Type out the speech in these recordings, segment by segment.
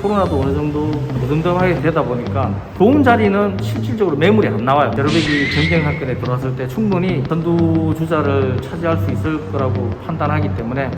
코로나도 어느 정도 무덤덤하게 되다 보니까 좋은 자리는 실질적으로 매물이 안 나와요. 여러백이 경쟁 사건에 들어왔을 때 충분히 선두 주자를 차지할 수 있을 거라고 판단하기 때문에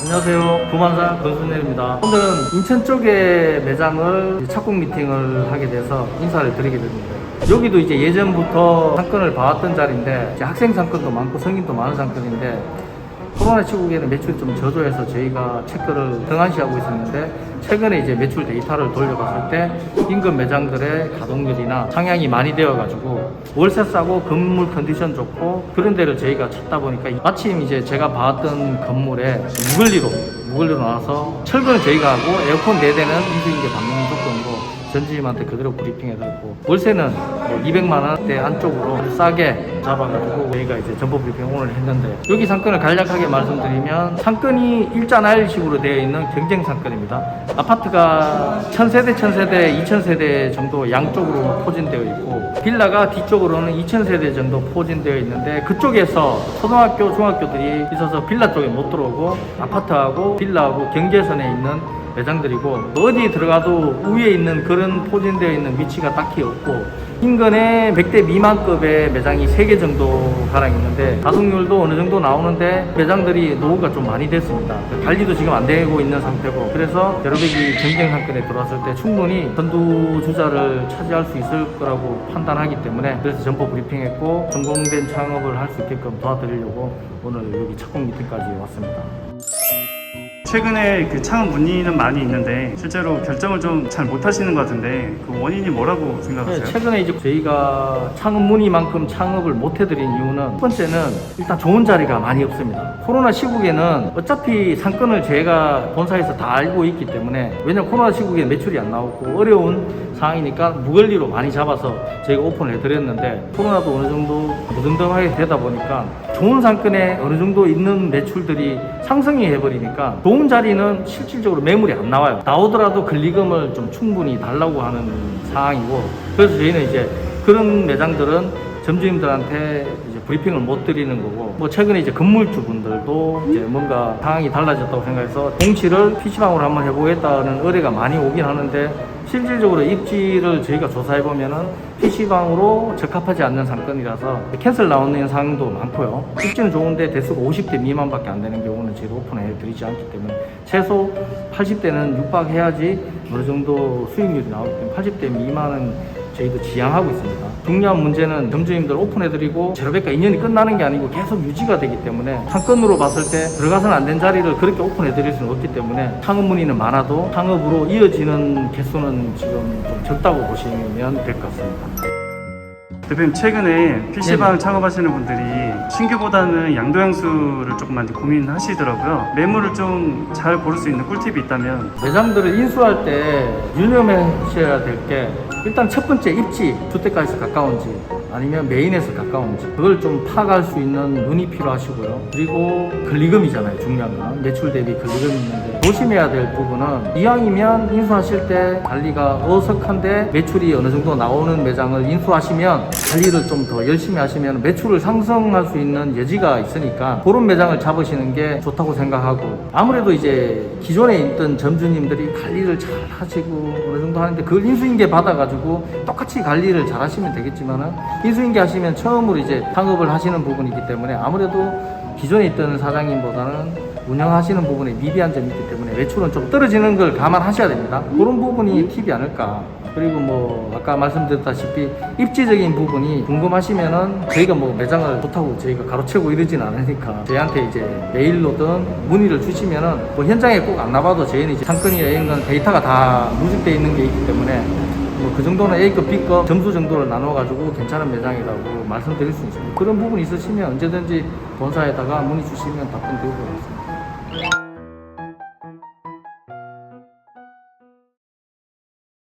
안녕하세요. 부만사 권순nel입니다. 오늘은 인천 쪽에 매장을 착공 미팅을 하게 돼서 인사를 드리게 됩니다. 여기도 이제 예전부터 상권을 봐왔던 자리인데 학생 상권도 많고 성인도 많은 상권인데 코로나 시국에는 매출이 좀 저조해서 저희가 체크를 등한시하고 있었는데 최근에 이제 매출 데이터를 돌려봤을 때 인근 매장들의 가동률이나 상향이 많이 되어가지고 월세 싸고 건물 컨디션 좋고 그런 데를 저희가 찾다 보니까 마침 이제 제가 봐왔던 건물에 무글리로 무글리로 나와서 철거는 저희가 하고 에어컨 4대는 인수인계 받는 조건으로 전주님한테 그대로 브리핑해드렸고 월세는 뭐 200만 원대 안쪽으로 싸게 잡아가지고 저희가 이제 정보 브리핑 오늘 했는데 여기 상권을 간략하게 말씀드리면 상권이 일자나일식으로 되어 있는 경쟁 상권입니다. 아파트가 1000세대, 1000세대, 2000세대 정도 양쪽으로 포진되어 있고 빌라가 뒤쪽으로는 2000세대 정도 포진되어 있는데 그쪽에서 초등학교, 중학교들이 있어서 빌라 쪽에 못 들어오고 아파트하고 빌라하고 경계선에 있는 매장들이고 어디 들어가도 위에 있는 그런 포진되어 있는 위치가 딱히 없고 인근에 100대 미만급의 매장이 3개 정도 가량 있는데 가동률도 어느 정도 나오는데 매장들이 노후가 좀 많이 됐습니다. 관리도 지금 안 되고 있는 상태고 그래서 여러백이 경쟁 상권에 들어왔을 때 충분히 선두주자를 차지할 수 있을 거라고 판단하기 때문에 그래서 점포 브리핑했고 성공된 창업을 할 수 있게끔 도와드리려고 오늘 여기 착공 미팅까지 왔습니다. 최근에 그 창업 문의는 많이 있는데 실제로 결정을 좀 잘 못하시는 것 같은데 그 원인이 뭐라고 네, 생각하세요? 최근에 이제 저희가 창업 문의만큼 창업을 못 해드린 이유는 첫 번째는 일단 좋은 자리가 많이 없습니다. 코로나 시국에는 어차피 상권을 제가 본사에서 다 알고 있기 때문에 왜냐면 코로나 시국에 매출이 안 나오고 어려운 상황이니까 무걸리로 많이 잡아서 저희가 오픈을 해드렸는데 코로나도 어느 정도 무덤덤하게 되다 보니까 좋은 상권에 어느 정도 있는 매출들이 상승이 해버리니까 좋은 자리는 실질적으로 매물이 안 나와요. 나오더라도 권리금을 좀 충분히 달라고 하는 상황이고 그래서 저희는 이제 그런 매장들은 점주님들한테 브리핑을 못 드리는 거고 뭐 최근에 이제 건물주 분들도 이제 뭔가 상황이 달라졌다고 생각해서 공시를 PC방으로 한번 해보겠다는 의뢰가 많이 오긴 하는데 실질적으로 입지를 저희가 조사해 보면은 PC방으로 적합하지 않는 상권이라서 캔슬 나오는 상황도 많고요. 입지는 좋은데 대수가 50대 미만밖에 안 되는 경우는 저희가 오픈해 드리지 않기 때문에 최소 80대는 육박해야지 어느 정도 수익률이 나오기 때문에 80대 미만은 저희도 지향하고 있습니다. 중요한 문제는 점주님들 오픈해드리고 제로백과 인연이 끝나는 게 아니고 계속 유지가 되기 때문에 상권으로 봤을 때 들어가서는 안 된 자리를 그렇게 오픈해드릴 수는 없기 때문에 창업 문의는 많아도 창업으로 이어지는 개수는 지금 좀 적다고 보시면 될 것 같습니다. 대표님 최근에 PC방 네네. 창업하시는 분들이 신규보다는 양도양수를 조금 많이 고민하시더라고요. 매물을 좀 잘 고를 수 있는 꿀팁이 있다면 매장들을 인수할 때 유념하셔야 될게 일단 첫 번째 입지 주택가에서 가까운지 아니면 메인에서 가까운 지 그걸 좀 파악할 수 있는 눈이 필요하시고요. 그리고 권리금이잖아요 중요한 건 매출 대비 권리금이 있는데 조심해야 될 부분은 이왕이면 인수하실 때 관리가 어석한데 매출이 어느 정도 나오는 매장을 인수하시면 관리를 좀 더 열심히 하시면 매출을 상승할 수 있는 여지가 있으니까 그런 매장을 잡으시는 게 좋다고 생각하고 아무래도 이제 기존에 있던 점주님들이 관리를 잘 하시고 어느 정도 하는데 그걸 인수인계 받아가지고 똑같이 관리를 잘 하시면 되겠지만은 인수인계 하시면 처음으로 이제 창업을 하시는 부분이기 때문에 아무래도 기존에 있던 사장님보다는 운영하시는 부분에 미비한 점이 있기 때문에 매출은 좀 떨어지는 걸 감안하셔야 됩니다. 그런 부분이 팁이 아닐까. 그리고 뭐 아까 말씀드렸다시피 입지적인 부분이 궁금하시면은 저희가 뭐 매장을 좋다고 저희가 가로채고 이러진 않으니까 저희한테 이제 메일로든 문의를 주시면은 뭐 현장에 꼭 안 나봐도 저희는 이제 이런 건 데이터가 다 누적되어 있는 게 있기 때문에 뭐 그 정도는 A급, B급 점수 정도를 나눠가지고 괜찮은 매장이라고 말씀드릴 수 있습니다. 그런 부분 있으시면 언제든지 본사에다가 문의 주시면 답변 드리도록 하겠습니다.